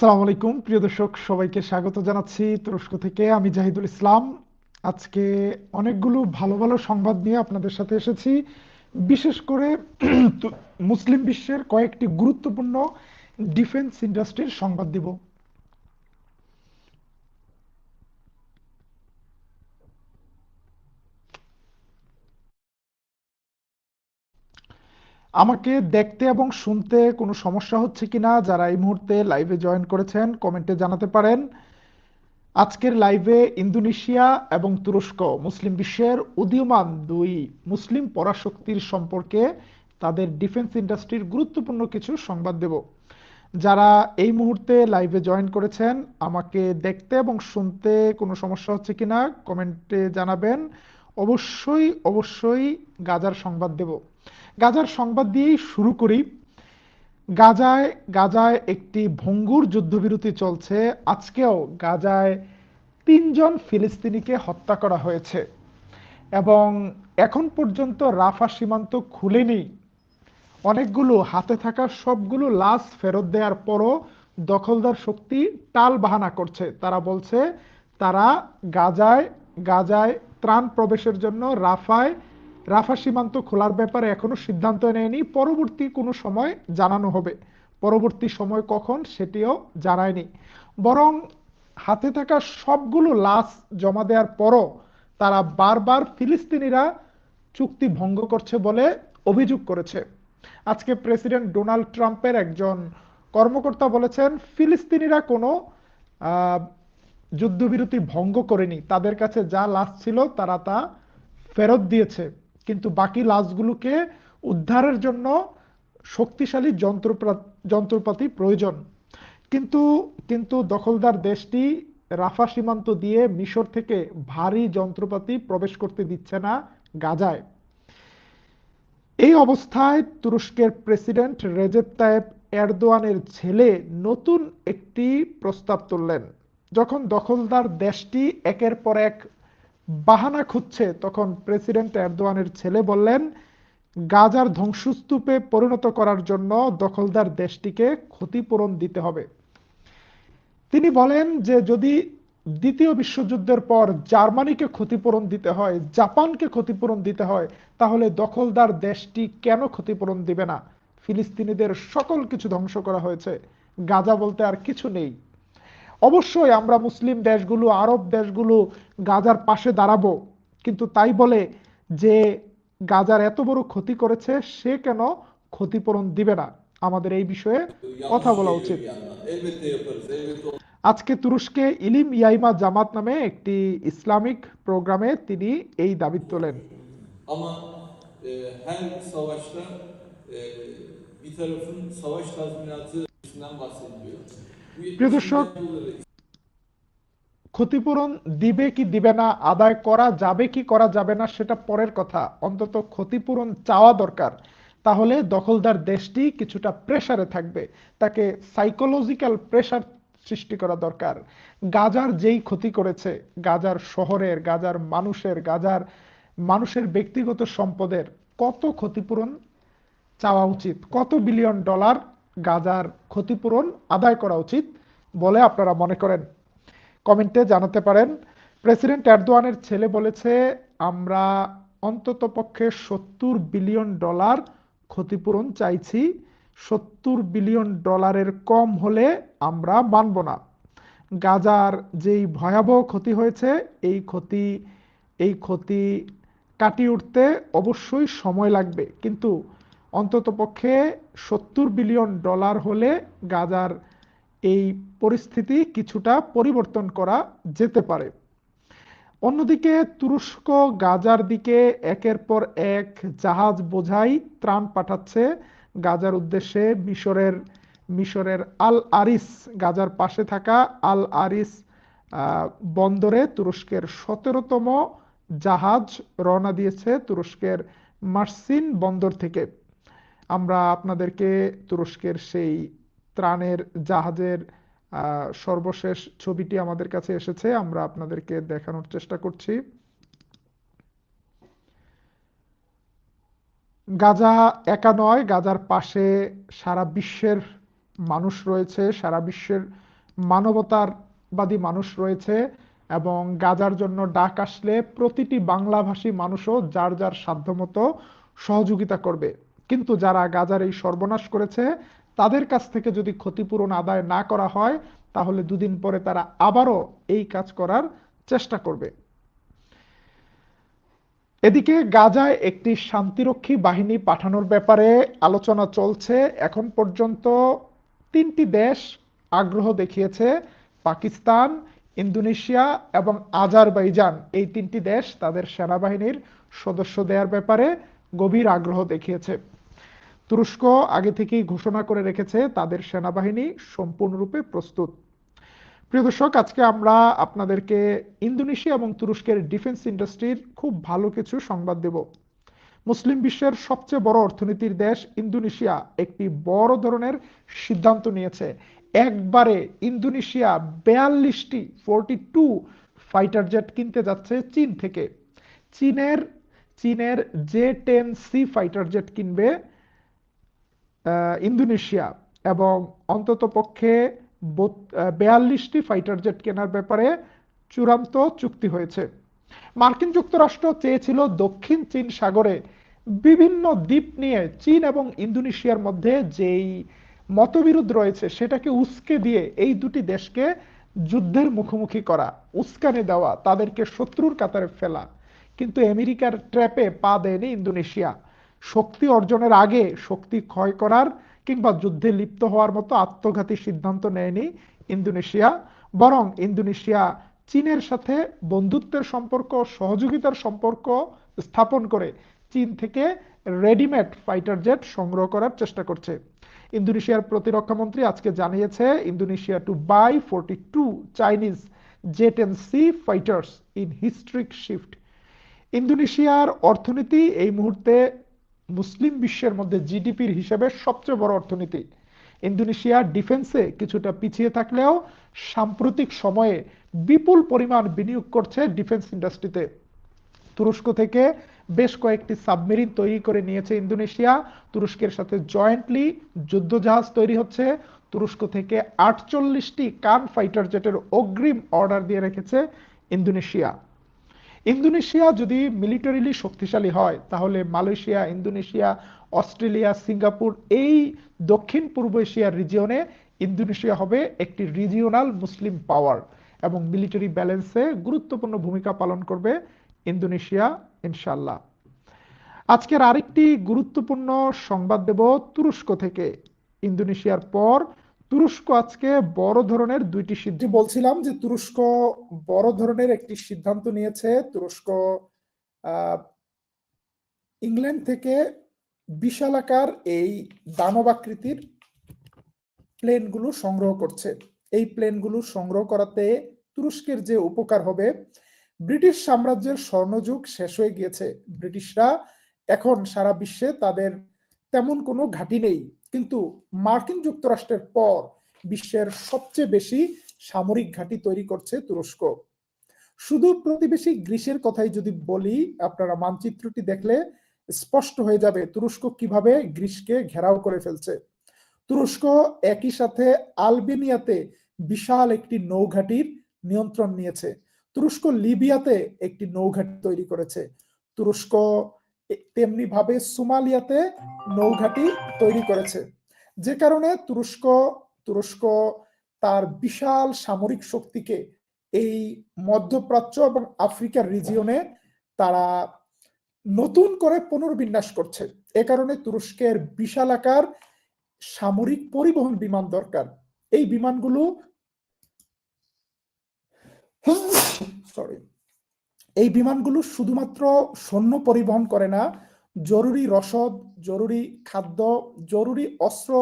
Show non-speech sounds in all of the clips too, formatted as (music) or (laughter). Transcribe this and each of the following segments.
আসসালামু আলাইকুম, প্রিয় দর্শক, সবাইকে স্বাগত জানাচ্ছি তুরস্ক থেকে। আমি জাহিদুল ইসলাম। আজকে অনেকগুলো ভালো ভালো সংবাদ নিয়ে আপনাদের সাথে এসেছি। বিশেষ করে (clears throat) মুসলিম বিশ্বের কয়েকটি গুরুত্বপূর্ণ ডিফেন্স ইন্ডাস্ট্রির সংবাদ দিব। আমাকে দেখতে এবং শুনতে কোনো সমস্যা হচ্ছে কিনা যারা এই মুহূর্তে লাইভে জয়েন করেছেন কমেন্টে জানাতে পারেন। আজকের লাইভে ইন্দোনেশিয়া এবং তুরস্ক, মুসলিম বিশ্বের উদীয়মান দুই মুসলিম পরাশক্তির সম্পর্কে তাদের ডিফেন্স ইন্ডাস্ট্রির গুরুত্বপূর্ণ কিছু সংবাদ দেব। যারা এই মুহূর্তে লাইভে জয়েন করেছেন, আমাকে দেখতে এবং শুনতে কোনো সমস্যা হচ্ছে কিনা কমেন্টে জানাবেন। অবশ্যই অবশ্যই গাজার সংবাদ দেব। গাজার সংবাদ দিয়েই শুরু করি। গাজায় গাজায় একটি ভঙ্গুর যুদ্ধবিরতি চলছে। আজকেও গাজায় তিনজন ফিলিস্তিনিকে হত্যা করা হয়েছে। এবং এখন পর্যন্ত রাফা সীমান্ত খুলেনি। অনেকগুলো হাতে থাকা সবগুলো লাশ ফেরত দেওয়ার পরও দখলদার শক্তি টাল বাহানা করছে। তারা বলছে, তারা গাজায় গাজায় ত্রাণ প্রবেশের জন্য রাফায় রাফা সীমান্ত খোলার ব্যাপারে এখনও সিদ্ধান্ত নেয়নি। পরবর্তী কোনো সময় জানানো হবে। পরবর্তী সময় কখন সেটিও জানায়নি। বরং হাতে থাকা সবগুলো লাশ জমা দেওয়ার পরও তারা বারবার ফিলিস্তিনিরা চুক্তি ভঙ্গ করছে বলে অভিযোগ করেছে। আজকে প্রেসিডেন্ট ডোনাল্ড ট্রাম্পের একজন কর্মকর্তা বলেছেন, ফিলিস্তিনিরা কোনো যুদ্ধবিরতি ভঙ্গ করেনি। তাদের কাছে যা লাশ ছিল তারা তা ফেরত দিয়েছে। কিন্তু বাকি লাশগুলোকে উদ্ধারের জন্য শক্তিশালী যন্ত্রপাতি প্রয়োজন। কিন্তু কিন্তু দখলদার দেশটি রাফা সীমান্ত দিয়ে মিশর থেকে ভারী যন্ত্রপাতি প্রবেশ করতে দিচ্ছে না গাজায়। এই অবস্থায় তুরস্কের প্রেসিডেন্ট রেজেপ তায়েব এরদোয়ানের ছেলে নতুন একটি প্রস্তাব তুললেন, যখন দখলদার দেশটি একের পর এক বাহানা খুঁজছে, তখন প্রেসিডেন্ট এরদোয়ানের ছেলে বললেন, গাজার ধ্বংসস্তূপে পরিণত করার জন্য দখলদার দেশটিকে ক্ষতিপূরণ দিতে হবে। তিনি বলেন যে, যদি দ্বিতীয় বিশ্বযুদ্ধের পর জার্মানিকে ক্ষতিপূরণ দিতে হয়, জাপানকে ক্ষতিপূরণ দিতে হয়, তাহলে দখলদার দেশটি কেন ক্ষতিপূরণ দিবে না? ফিলিস্তিনিদের সকল কিছু ধ্বংস করা হয়েছে। গাজা বলতে আর কিছু নেই। অবশ্যই আমরা মুসলিম দেশগুলো, আরব দেশগুলো গাজার পাশে দাঁড়াবো। কিন্তু তাই বলে যে গাজার এত বড় ক্ষতি করেছে সে কেন ক্ষতিপূরণ দিবে না? আমাদের এই বিষয়ে কথা বলা উচিত। আজকে তুরস্কে ইলিম ইয়াইমা জামাত নামে একটি ইসলামিক প্রোগ্রামে তিনি এই দাবি তোলেন। Ama e, ক্ষতিপূরণ দিবে কি দিবে না, আদায় করা যাবে কি করা যাবে না, সেটা পরের কথা। অন্তত ক্ষতিপূরণ চাওয়া দরকার। তাহলে দখলদার দেশটি কিছুটা প্রেসারে থাকবে। তাকে সাইকোলজিক্যাল প্রেসার সৃষ্টি করা দরকার। গাজার যেই ক্ষতি করেছে, গাজার শহরের, গাজার মানুষের গাজার মানুষের ব্যক্তিগত সম্পদের, কত ক্ষতিপূরণ চাওয়া উচিত? কত বিলিয়ন ডলার গাজার ক্ষতিপূরণ আদায় করা উচিত বলে আপনারা মনে করেন? কমেন্টে জানাতে পারেন। প্রেসিডেন্ট এরদোয়ানের ছেলে বলেছে, আমরা অন্তত পক্ষে সত্তর বিলিয়ন ডলার ক্ষতিপূরণ চাইছি। সত্তর বিলিয়ন ডলারের কম হলে আমরা মানব না। গাজার যেই ভয়াবহ ক্ষতি হয়েছে, এই ক্ষতি এই ক্ষতি কাটিয়ে উঠতে অবশ্যই সময় লাগবে। কিন্তু অন্ততপক্ষে সত্তর বিলিয়ন ডলার হলে গাজার এই পরিস্থিতি কিছুটা পরিবর্তন করা যেতে পারে। অন্যদিকে তুরস্ক, গাজার দিকে একের পর এক জাহাজ বোঝাই ত্রাণ পাঠাচ্ছে। গাজার উদ্দেশ্যে মিশরের মিশরের আল আরিস গাজার পাশে থাকা আল আরিস বন্দরে তুরস্কের সতেরোতম জাহাজ রওনা দিয়েছে তুরস্কের মার্সিন বন্দর থেকে। আমরা আপনাদেরকে তুরস্কের সেই ত্রাণের জাহাজের সর্বশেষ ছবিটি আমাদের কাছে এসেছে, আমরা আপনাদেরকে দেখানোর চেষ্টা করছি। গাজা একা নয়, গাজার পাশে সারা বিশ্বের মানুষ রয়েছে, সারা বিশ্বের মানবতাবাদী মানুষ রয়েছে এবং গাজার জন্য ডাক আসলে প্রতিটি বাংলাভাষী মানুষও যার যার সাধ্যমতো সহযোগিতা করবে। কিন্তু যারা গাজার এই সর্বনাশ করেছে তাদের কাছ থেকে যদি ক্ষতিপূরণ আদায় না করা হয়, তাহলে দুদিন পরে তারা আবারও এই কাজ করার চেষ্টা করবে। এদিকে গাজায় একটি শান্তিরক্ষী বাহিনী পাঠানোর ব্যাপারে আলোচনা চলছে। এখন পর্যন্ত তিনটি দেশ আগ্রহ দেখিয়েছে, পাকিস্তান, ইন্দোনেশিয়া এবং আজারবাইজান। এই তিনটি দেশ তাদের সেনাবাহিনীর সদস্য দেওয়ার ব্যাপারে গভীর আগ্রহ দেখিয়েছে। তুরস্ক আগে থেকেই ঘোষণা করে রেখেছে তাদের সেনাবাহিনী সম্পূর্ণরূপে প্রস্তুত। প্রিয় দর্শক, আজকে আমরা আপনাদেরকে ইন্দোনেশিয়া এবং তুরস্কের ডিফেন্স ইন্ডাস্ট্রির খুব ভালো কিছু সংবাদ দেব। মুসলিম বিশ্বের সবচেয়ে বড় অর্থনীতির দেশ ইন্দোনেশিয়া একটি বড় ধরনের সিদ্ধান্ত নিয়েছে। একবারে ইন্দোনেশিয়া বেয়াল্লিশটি, ফোরটি টু ফাইটার জেট কিনতে যাচ্ছে চীন থেকে। চীনের চীনের J ten C fighter jet কিনবে ইন্দোনেশিয়া এবং অন্তত পক্ষে বেয়াল্লিশটি ফাইটার জেট কেনার ব্যাপারে চূড়ান্ত চুক্তি হয়েছে। মার্কিন যুক্তরাষ্ট্র চেয়েছিল দক্ষিণ চীন সাগরে বিভিন্ন দ্বীপ নিয়ে চীন এবং ইন্দোনেশিয়ার মধ্যে যেই মতবিরোধ রয়েছে, সেটাকে উস্কে দিয়ে এই দুটি দেশকে যুদ্ধের মুখোমুখি করা, উস্কানে দেওয়া, তাদেরকে শত্রুর কাতারে ফেলা। কিন্তু আমেরিকার ট্র্যাপে পা দেয়নি ইন্দোনেশিয়া। শক্তি অর্জনের আগে শক্তি ক্ষয় করার কিংবা যুদ্ধে লিপ্ত হওয়ার মতো আত্মঘাতী সিদ্ধান্ত নেয়নি ইন্দোনেশিয়া, বরং ইন্দোনেশিয়া চীনের সাথে বন্ধুত্বের সম্পর্ক, সহযোগিতার সম্পর্ক স্থাপন করে চীন থেকে রেডিমেড ফাইটার জেট সংগ্রহ করার চেষ্টা করছে। ইন্দোনেশিয়ার প্রতিরক্ষা মন্ত্রী আজকে জানিয়েছে, Indonesia to buy forty two Chinese jet and C fighters in historic shift. ইন্দোনেশিয়ার অর্থনীতি এই মুহূর্তে মুসলিম বিশ্বের মধ্যে জিডিপির হিসেবে সবচেয়ে বড় অর্থনীতি। ইন্দোনেশিয়া ডিফেন্সে কিছুটা পিছিয়ে থাকলেও সাম্প্রতিক সময়ে বিপুল পরিমাণ বিনিয়োগ করছে ডিফেন্স ইন্ডাস্ট্রিতে। তুরস্ক থেকে বেশ কয়েকটি সাবমেরিন তৈরি করে নিয়েছে ইন্দোনেশিয়া। তুরস্কের সাথে জয়েন্টলি যুদ্ধজাহাজ তৈরি হচ্ছে। তুরস্ক থেকে আটচল্লিশটি কান ফাইটার জেটের অগ্রিম অর্ডার দিয়ে রেখেছে ইন্দোনেশিয়া। ইন্দোনেশিয়া যদি মিলিটারিলি শক্তিশালী হয়, তাহলে মালয়েশিয়া, ইন্দোনেশিয়া, অস্ট্রেলিয়া, সিঙ্গাপুর এই দক্ষিণ পূর্ব এশিয়ার রিজিয়নে ইন্দোনেশিয়া হবে একটি রিজিওনাল মুসলিম পাওয়ার এবং মিলিটারি ব্যালেন্সে গুরুত্বপূর্ণ ভূমিকা পালন করবে ইন্দোনেশিয়া ইনশাল্লাহ আজকের আরেকটি গুরুত্বপূর্ণ সংবাদ দেব তুরস্ক থেকে। ইন্দোনেশিয়ার পর তুরস্ক আজকে বড় ধরনের দুইটি সিদ্ধান্ত বলছিলাম যে তুরস্ক বড় ধরনের একটি সিদ্ধান্ত নিয়েছে। তুরস্ক ইংল্যান্ড থেকে বিশালাকার এই দানবাকৃতির প্লেনগুলো সংগ্রহ করছে। এই প্লেনগুলো সংগ্রহ করাতে তুরস্কের যে উপকার হবে, ব্রিটিশ সাম্রাজ্যের স্বর্ণযুগ শেষ হয়ে গিয়েছে। ব্রিটিশরা এখন সারা বিশ্বে তাদের তেমন কোনো ঘাঁটি নেই। কিন্তু মার্কিন যুক্তরাষ্ট্রের পর বিশ্বের সবচেয়ে বেশি সামরিক ঘাঁটি তৈরি করছে তুরস্ক। শুধু প্রতিবেশী গ্রিসের কথাই যদি বলি, আপনারা মানচিত্রটি দেখলে স্পষ্ট হয়ে যাবে তুরস্ক কীভাবে গ্রিসকে ঘেরাও করে ফেলছে। তুরস্ক একই সাথে আলবেনিয়াতে বিশাল একটি নৌঘাটির নিয়ন্ত্রণ নিয়েছে। তুরস্ক লিবিয়াতে একটি নৌঘাটি তৈরি করেছে। তুরস্ক তেমনি ভাবে সোমালিয়াতে নৌঘাটি তৈরি করেছে। যে কারণে তুরস্ক তুরস্ক তার বিশাল সামরিক শক্তিকে এই মধ্যপ্রাচ্য এবং আফ্রিকার রিজিয়নে তারা নতুন করে পুনর্বিন্যাস করছে। এ কারণে তুরস্কের বিশাল আকার সামরিক পরিবহন বিমান দরকার। এই বিমানগুলো সরি এই বিমানগুলো শুধুমাত্র সৈন্য পরিবহন করে না, জরুরি রসদ, জরুরি খাদ্য, জরুরি অস্ত্র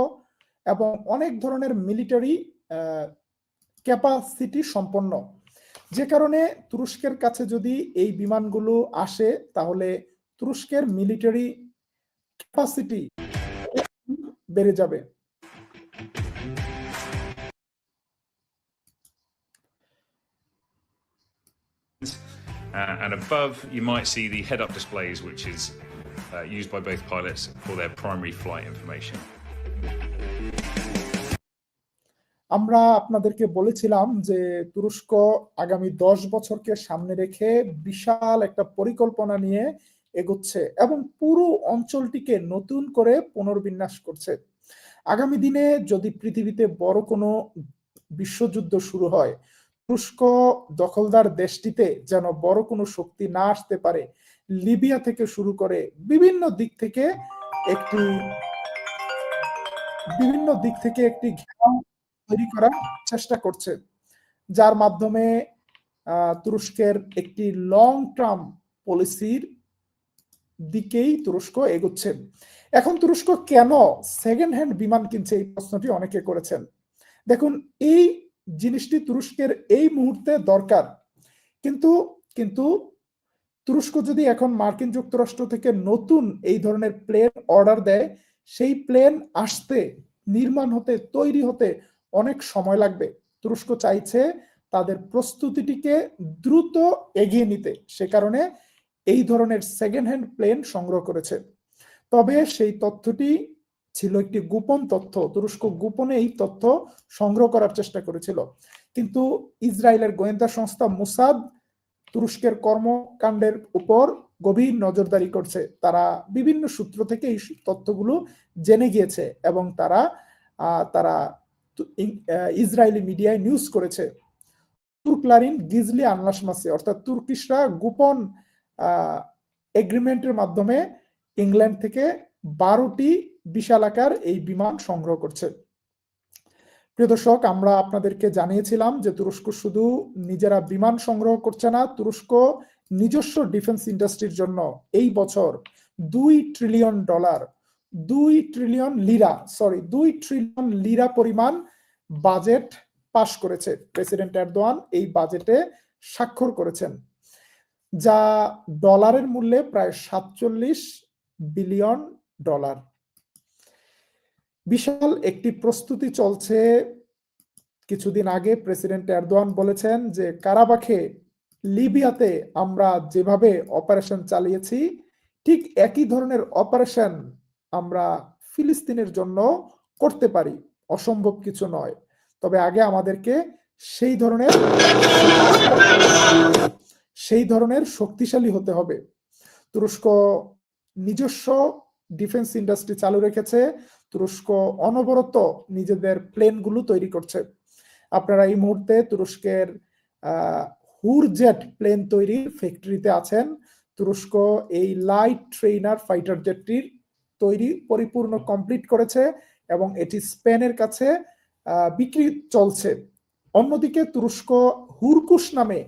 এবং অনেক ধরনের মিলিটারি ক্যাপাসিটি সম্পন্ন। যে কারণে তুরস্কের কাছে যদি এই বিমানগুলো আসে, তাহলে তুরস্কের মিলিটারি ক্যাপাসিটি বেড়ে যাবে। And above, you might see the head-up displays, which is uh, used by both pilots for their primary flight information. আমরা আপনাদেরকে বলেছিলাম যে তুরস্ক আগামী দশ বছরকে সামনে রেখে বিশাল একটা পরিকল্পনা নিয়ে এগোচ্ছে এবং পুরো অঞ্চলটিকে নতুন করে পুনর্বিন্যাস করছে আগামী দিনে যদি পৃথিবীতে বড় কোনো বিশ্বযুদ্ধ শুরু হয় তুরস্ক দখলদার দেশটিতে যেন বড় কোনো শক্তি না আসতে পারে, লিবিয়া থেকে শুরু করে বিভিন্ন দিক থেকে একটি বিভিন্ন দিক থেকে একটি ঘেরাও তৈরি করার চেষ্টা করছে, যার মাধ্যমে তুরস্কের একটি লং টার্ম পলিসির দিকেই তুরস্ক এগোচ্ছে। এখন তুরস্ক কেন সেকেন্ড হ্যান্ড বিমান কিনছে এই প্রশ্নটি অনেকে করেছেন। দেখুন, এই জিনিসটি তুরস্কের এই মুহূর্তে দরকার। কিন্তু কিন্তু তুরস্ক যদি এখন মার্কিন যুক্তরাষ্ট্র থেকে নতুন এই ধরনের প্লেন অর্ডার দেয়, সেই প্লেন আসতে, নির্মাণ হতে, তৈরি হতে অনেক সময় লাগবে। তুরস্ক চাইছে তাদের প্রস্তুতিটিকে দ্রুত এগিয়ে নিতে। সে কারণে এই ধরনের সেকেন্ড হ্যান্ড প্লেন সংগ্রহ করেছে। তবে সেই তথ্যটি ছিল একটি গোপন তথ্য, তুরস্ক গোপনে এই তথ্য সংগ্রহ করার চেষ্টা করেছিল। কিন্তু ইসরায়েলের গোয়েন্দা সংস্থা মুসাদ তুরস্কের কর্মকাণ্ডের উপর গভীর নজরদারি করছে। তারা বিভিন্ন সূত্র থেকে এই তথ্যগুলো জেনে গিয়েছে এবং তারা তারা ইসরায়েলি মিডিয়ায় নিউজ করেছে। তুর্কলারিন গিজলি আনলাসমাসে, অর্থাৎ তুর্কিশরা গোপন এগ্রিমেন্টের মাধ্যমে ইংল্যান্ড থেকে বারোটি বিশাল আকার এই বিমান সংগ্রহ করছে। প্রিয় দর্শক, আমরা আপনাদেরকে জানিয়েছিলাম যে তুরস্ক শুধু নিজেরা বিমান সংগ্রহ করছে না, তুরস্ক নিজস্ব ডিফেন্স ইন্ডাস্ট্রির জন্য এই বছর দুই ট্রিলিয়ন ডলার, দুই ট্রিলিয়ন লিরা সরি দুই ট্রিলিয়ন লিরা পরিমাণ বাজেট পাশ করেছে। প্রেসিডেন্ট এরদোয়ান এই বাজেটে স্বাক্ষর করেছেন, যা ডলারের মূল্যে প্রায় সাতচল্লিশ বিলিয়ন ডলার। বিশাল একটি প্রস্তুতি চলছে। কিছুদিন আগে প্রেসিডেন্ট এরদোয়ান বলেছেন যে, কারাবাখে লিবিয়াতে আমরা যেভাবে অপারেশন চালিয়েছি, ঠিক একই ধরনের অপারেশন আমরা ফিলিস্তিনের জন্য করতে পারি। অসম্ভব কিছু নয়। তবে আগে আমাদেরকে সেই ধরনের সেই ধরনের শক্তিশালী হতে হবে। তুরস্ক নিজস্ব ডিফেন্স ইন্ডাস্ট্রি চালু রেখেছে। তুরস্ক অনবরত নিজেদের প্লেনগুলো তৈরি করছে। আপনারা এই মুহূর্তে তুরস্কের হুরজেট প্লেন তৈরির ফ্যাক্টরিতে আছেন। তুরস্ক এই লাইট ট্রেইনার ফাইটার জেটটির তৈরি পরিপূর্ণ কমপ্লিট করেছে এবং এটি স্পেনের কাছে বিক্রি চলছে। অন্যদিকে তুরস্ক হুরকুশ নামে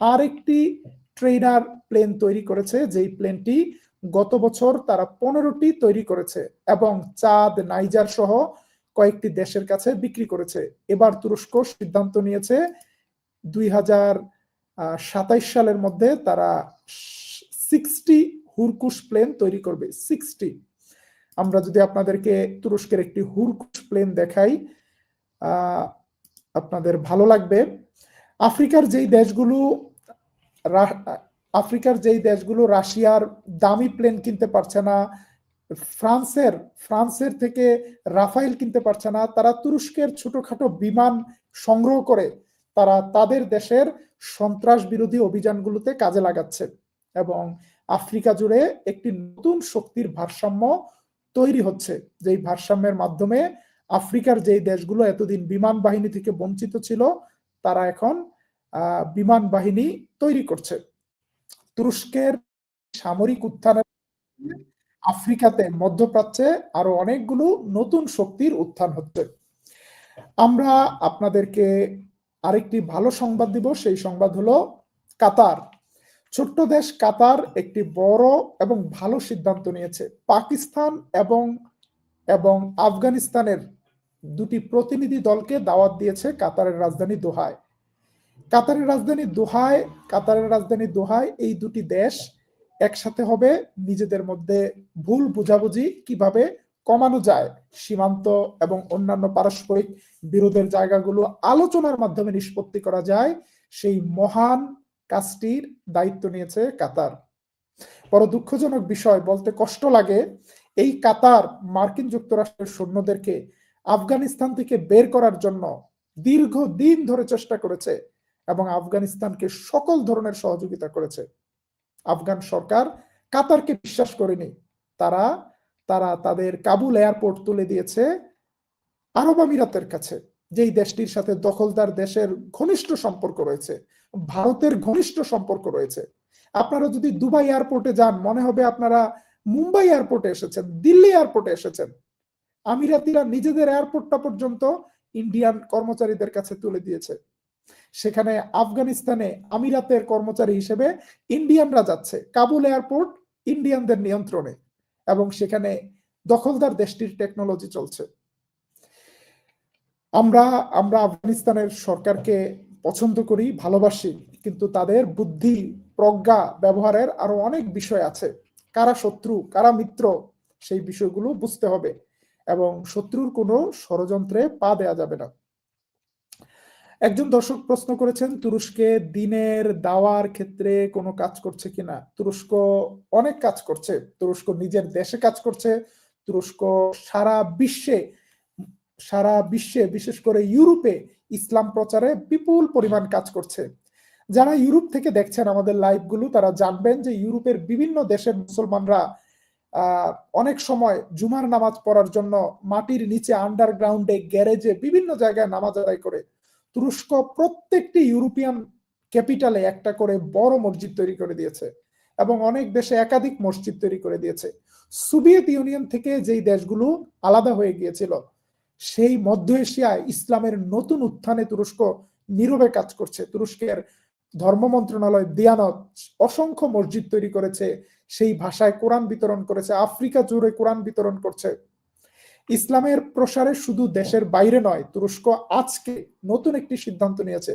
আরেকটি ট্রেইনার প্লেন তৈরি করেছে, যেই প্লেনটি গত বছর তারা পনেরোটি তৈরি করেছে এবং চাঁদ, নাইজার সহ কয়েকটি দেশের কাছে বিক্রি করেছে। এবার তুরস্ক সিদ্ধান্ত নিয়েছে দুই হাজার সাতাইশ সালের মধ্যে তারা সিক্সটি হুরকুশ প্লেন তৈরি করবে, সিক্সটি। আমরা যদি আপনাদেরকে তুরস্কের একটি হুরকুশ প্লেন দেখাই আপনাদের ভালো লাগবে। আফ্রিকার যেই দেশগুলো আফ্রিকার যেই দেশগুলো রাশিয়ার দামি প্লেন কিনতে পারছে না, ফ্রান্সের ফ্রান্সের থেকে রাফাইল কিনতে পারছে না, তারা তুরস্কের ছোটখাটো বিমান সংগ্রহ করে তারা তাদের দেশের সন্ত্রাস বিরোধী অভিযানগুলোতে কাজে লাগাচ্ছে এবং আফ্রিকা জুড়ে একটি নতুন শক্তির ভারসাম্য তৈরি হচ্ছে, যেই ভারসাম্যের মাধ্যমে আফ্রিকার যেই দেশগুলো এতদিন বিমান বাহিনী থেকে বঞ্চিত ছিল, তারা এখন বিমান বাহিনী তৈরি করছে। তুরস্কের সামরিক উত্থানের আফ্রিকাতে মধ্যপ্রাচ্যে আরও অনেকগুলো নতুন শক্তির উত্থান হচ্ছে। আমরা আপনাদেরকে আরেকটি ভালো সংবাদ দিব, সেই সংবাদ হলো কাতার। ছোট্ট দেশ কাতার একটি বড় এবং ভালো সিদ্ধান্ত নিয়েছে। পাকিস্তান এবং এবং আফগানিস্তানের দুটি প্রতিনিধি দলকে দাওয়াত দিয়েছে কাতারের রাজধানী দোহায়। কাতারের রাজধানী দোহায়, কাতারের রাজধানী দোহায় এই দুটি দেশ একসাথে হবে। নিজেদের মধ্যে ভুল বুঝাবুঝি কীভাবে কমানো যায়, সীমান্ত এবং অন্যান্য পারস্পরিক বিরোধের জায়গাগুলো আলোচনার মাধ্যমে নিষ্পত্তি করা যায়, সেই মহান কাজটির দায়িত্ব নিয়েছে কাতার। বড় দুঃখজনক বিষয়, বলতে কষ্ট লাগে, এই কাতার মার্কিন যুক্তরাষ্ট্রের সৈন্যদেরকে আফগানিস্তান থেকে বের করার জন্য দীর্ঘ দিন ধরে চেষ্টা করেছে। এবং আফগানিস্তানকে সকল ধরনের সহযোগিতা করেছে। আফগান সরকার কাতারকে বিশ্বাস করেনি। তারা তারা তাদের কাবুল এয়ারপোর্ট তুলে দিয়েছে আরব আমিরাতের কাছে, যেই দেশটির সাথে দখলদার দেশের ঘনিষ্ঠ সম্পর্ক রয়েছে, ভারতের ঘনিষ্ঠ সম্পর্ক রয়েছে। আপনারা যদি দুবাই এয়ারপোর্টে যান, মনে হবে আপনারা মুম্বাই এয়ারপোর্টে এসেছেন, দিল্লি এয়ারপোর্টে এসেছেন। আমিরাতিরা নিজেদের এয়ারপোর্টটা পর্যন্ত ইন্ডিয়ান কর্মচারীদের কাছে তুলে দিয়েছে। সেখানে আফগানিস্তানে আমিরাতের কর্মচারী হিসেবে ইন্ডিয়ানরা যাচ্ছে। কাবুল এয়ারপোর্ট ইন্ডিয়ানদের নিয়ন্ত্রণে এবং সেখানে দখলদার দেশটির টেকনোলজি চলছে। আমরা আমরা আফগানিস্তানের সরকারকে পছন্দ করি, ভালোবাসি, কিন্তু তাদের বুদ্ধি, প্রজ্ঞা, ব্যবহারের আরও অনেক বিষয় আছে। কারা শত্রু, কারা মিত্র, সেই বিষয়গুলো বুঝতে হবে এবং শত্রুর কোনো ষড়যন্ত্রে পা দেয়া যাবে না। একজন দর্শক প্রশ্ন করেছেন, তুরস্কে দিনের দাওয়ার ক্ষেত্রে কোনো কাজ করছে কিনা তুরস্ক অনেক কাজ করছে। তুরস্ক নিজের দেশে কাজ করছে। তুরস্ক সারা বিশ্বে সারা বিশ্বে, বিশেষ করে ইউরোপে ইসলাম প্রচারে বিপুল পরিমাণ কাজ করছে। যারা ইউরোপ থেকে দেখছেন আমাদের লাইভগুলো, তারা জানবেন যে ইউরোপের বিভিন্ন দেশের মুসলমানরা অনেক সময় জুমার নামাজ পড়ার জন্য মাটির নিচে আন্ডারগ্রাউন্ডে গ্যারেজে বিভিন্ন জায়গায় নামাজ আদায় করে। তুরস্ক প্রত্যেকটি ইউরোপিয়ান ক্যাপিটালে একটা করে বড় মসজিদ তৈরি করে দিয়েছে এবং অনেক দেশে একাধিক মসজিদ তৈরি করে দিয়েছে। সোভিয়েত ইউনিয়ন থেকে যেই দেশগুলো আলাদা হয়ে গিয়েছিল, সেই মধ্য এশিয়ায় ইসলামের নতুন উত্থানে তুরস্ক নীরবে কাজ করছে। তুরস্কের ধর্ম মন্ত্রণালয় দিয়ানত অসংখ্য মসজিদ তৈরি করেছে, সেই ভাষায় কোরআন বিতরণ করেছে, আফ্রিকা জুড়ে কোরআন বিতরণ করছে। ইসলামের প্রসারে শুধু দেশের বাইরে নয়, তুরস্ক আজকে নতুন একটি সিদ্ধান্ত নিয়েছে।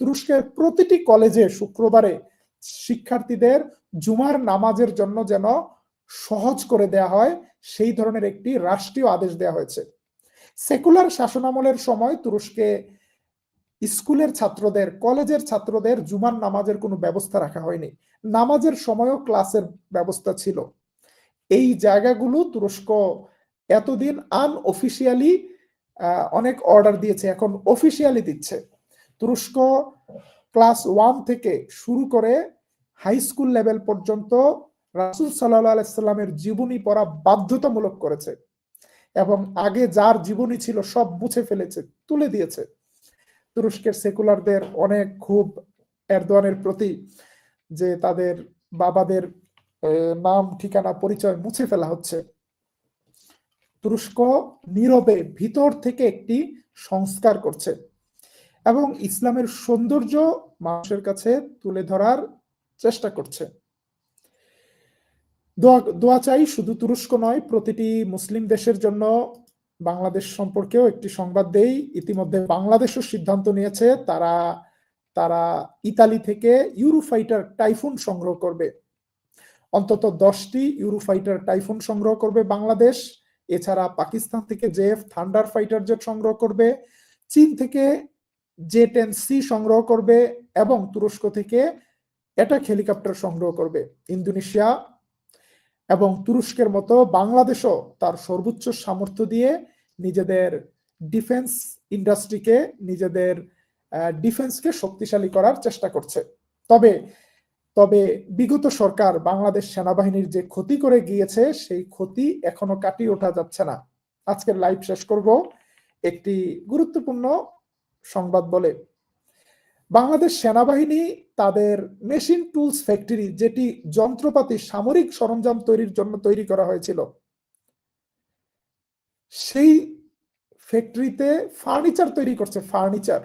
তুরস্কের প্রতিটি কলেজে শুক্রবারে শিক্ষার্থীদের জুমার নামাজের জন্য যেন সহজ করে দেয়া হয়, সেই ধরনের একটি রাষ্ট্রীয় আদেশ দেয়া হয়েছে। সেকুলার শাসনামলের সময় তুরস্কে স্কুলের ছাত্রদের, কলেজের ছাত্রদের জুমার নামাজের কোনো ব্যবস্থা রাখা হয়নি। নামাজের সময়ও ক্লাসের ব্যবস্থা ছিল। এই জায়গাগুলো তুরস্ক এতদিন আনঅফিসিয়ালি অনেক অর্ডার দিয়েছে, এখন অফিসিয়ালি দিচ্ছে। তুরস্ক ক্লাস ওয়ান থেকে শুরু করে হাই স্কুল লেভেল পর্যন্ত রাসুল আলাইসাল্লামের জীবনী পড়া বাধ্যতামূলক করেছে এবং আগে যার জীবনী ছিল সব মুছে ফেলেছে, তুলে দিয়েছে। তুরস্কের সেকুলারদের অনেক খুব এরদোয়ানের প্রতি যে তাদের বাবাদের নাম, ঠিকানা, পরিচয় মুছে ফেলা হচ্ছে। তুরস্ক নীরবে ভিতর থেকে একটি সংস্কার করছে এবং ইসলামের সৌন্দর্য মানুষের কাছে তুলে ধরার চেষ্টা করছে। দোয়া চাই শুধু তুরস্ক নয়, প্রতিটি মুসলিম দেশের জন্য বাংলাদেশ সম্পর্কেও একটি সংবাদ দেই। ইতিমধ্যে বাংলাদেশও সিদ্ধান্ত নিয়েছে তারা তারা ইতালি থেকে ইউরোফাইটার টাইফুন সংগ্রহ করবে। অন্তত দশটি ইউরোফাইটার টাইফুন সংগ্রহ করবে বাংলাদেশ। এছাড়া পাকিস্তান থেকে জেফ থান্ডার ফাইটার জেট সংগ্রহ করবে, চীন থেকে জে টেন সি সংগ্রহ করবে এবং তুরস্ক থেকে অ্যাটাক হেলিকপ্টার সংগ্রহ করবে ইন্দোনেশিয়া। এবং তুরস্কের মতো বাংলাদেশও তার সর্বোচ্চ সামর্থ্য দিয়ে নিজেদের ডিফেন্স ইন্ডাস্ট্রিকে নিজেদের ডিফেন্সকে শক্তিশালী করার চেষ্টা করছে। তবে তবে বিগত সরকার বাংলাদেশ সেনাবাহিনীর যে ক্ষতি করে গিয়েছে, সেই ক্ষতি এখনও কাটিয়ে ওঠা যাচ্ছে না। আজকের লাইভ শেষ করব একটি গুরুত্বপূর্ণ সংবাদ বলে। বাংলাদেশ সেনাবাহিনী তাদের মেশিন টুলস ফ্যাক্টরি, যেটি যন্ত্রপাতি, সামরিক সরঞ্জাম তৈরির জন্য তৈরি করা হয়েছিল, সেই ফ্যাক্টরিতে ফার্নিচার তৈরি করছে, ফার্নিচার।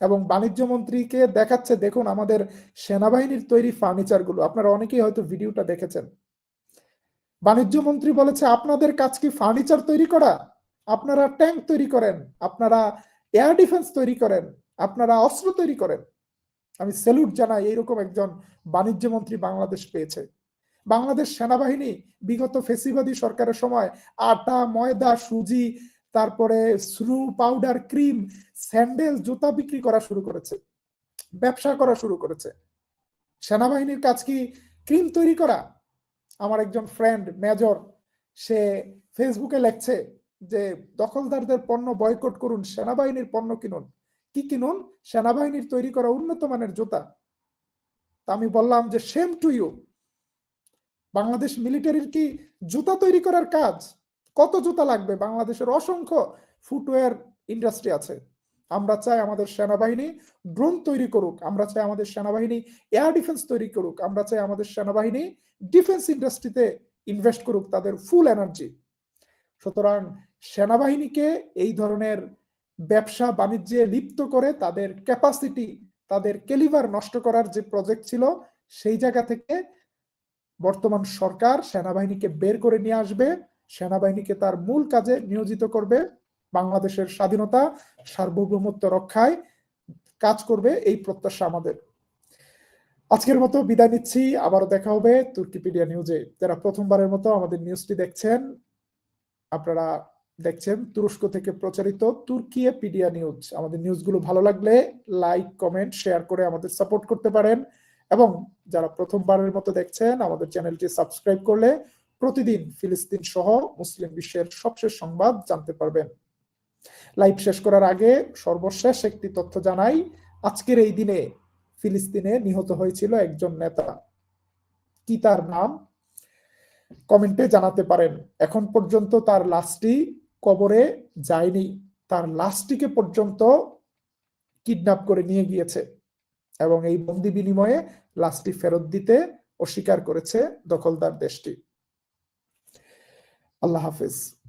এবং বাণিজ্য মন্ত্রীকে দেখাচ্ছে, দেখুন আমাদের সেনাবাহিনীর তৈরি ফার্নিচারগুলো আপনারা অনেকেই হয়তো ভিডিওটা দেখেছেন। বাণিজ্য মন্ত্রী বলেছে, আপনাদের কাজ কি ফার্নিচার তৈরি করা? আপনারা ট্যাঙ্ক তৈরি করেন, আপনারা এয়ার ডিফেন্স তৈরি করেন, আপনারা অস্ত্র তৈরি করেন। আমি স্যালুট জানাই, এইরকম একজন বাণিজ্য মন্ত্রী বাংলাদেশ পেয়েছে। বাংলাদেশ সেনাবাহিনী বিগত ফেসিবাদী সরকারের সময় আটা, ময়দা, সুজি, তারপরে স্রু পাউডার ক্রিম স্যান্ডেল, জুতা বিক্রি করা শুরু করেছে, ব্যবসা করা শুরু করেছে। সেনাবাহিনীর কাজ কি ক্রিম তৈরি করা? আমার একজন ফ্রেন্ড মেজর সে ফেসবুকে লেখছে যে, দখলদারদের পণ্য বয়কট করুন, সেনাবাহিনীর পণ্য কিনুন। কি কিনুন? সেনাবাহিনীর তৈরি করা উন্নত মানের জুতা। আমি বললাম যে সেম টু ইউ বাংলাদেশ মিলিটারির কি জুতা তৈরি করার কাজ? কত জুতা লাগবে? বাংলাদেশের অসংখ্য ফুটওয়্যার ইন্ডাস্ট্রি আছে। আমরা চাই আমাদের সেনাবাহিনী ড্রোন তৈরি করুক, আমরা চাই আমাদের সেনাবাহিনী এয়ার ডিফেন্স তৈরি করুক, আমরা চাই আমাদের সেনাবাহিনী ডিফেন্স ইন্ডাস্ট্রিতে ইনভেস্ট করুক তাদের ফুল এনার্জি সুতরাং সেনাবাহিনীকে এই ধরনের ব্যবসা বাণিজ্যে লিপ্ত করে তাদের ক্যাপাসিটি তাদের কেলিভার নষ্ট করার যে প্রজেক্ট ছিল, সেই জায়গা থেকে বর্তমান সরকার সেনাবাহিনীকে বের করে নিয়ে আসবে, সেনাবাহিনীকে তার মূল কাজে নিয়োজিত করবে। বাংলাদেশের স্বাধীনতা, সার্বভৌমত্ব রক্ষায় কাজ করবে এই প্রত্যাশা আমাদের। আজকের মতো বিদায় নিচ্ছি, আবারও দেখা হবে তুর্কিপিডিয়া নিউজে। যারা প্রথমবারের মতো আমাদের নিউজটি দেখছেন, আপনারা দেখছেন তুরস্ক থেকে প্রচারিত তুর্কিয়ে পিডিয়া নিউজ। আমাদের নিউজগুলো ভালো লাগলে লাইক, কমেন্ট, শেয়ার করে আমাদের সাপোর্ট করতে পারেন। এবং যারা প্রথমবারের মতো দেখছেন, আমাদের চ্যানেলটি সাবস্ক্রাইব করলে প্রতিদিন ফিলিস্তিন সহ মুসলিম বিশ্বের সবশেষ সংবাদ জানতে পারবেন। লাইভ শেষ করার আগে সর্বশেষ একটি তথ্য জানাই। আজকের এই দিনে ফিলিস্তিনে নিহত হয়েছিল একজন নেতা। কি তার নাম? কমেন্টে জানাতে পারেন। এখন পর্যন্ত তার লাশটি কবরে যায়নি। তার লাশটিকে পর্যন্ত কিডন্যাপ করে নিয়ে গিয়েছে এবং এই বন্দি বিনিময়ে লাশটি ফেরত দিতে অস্বীকার করেছে দখলদার দেশটি। আল্লাহ হাফিজ।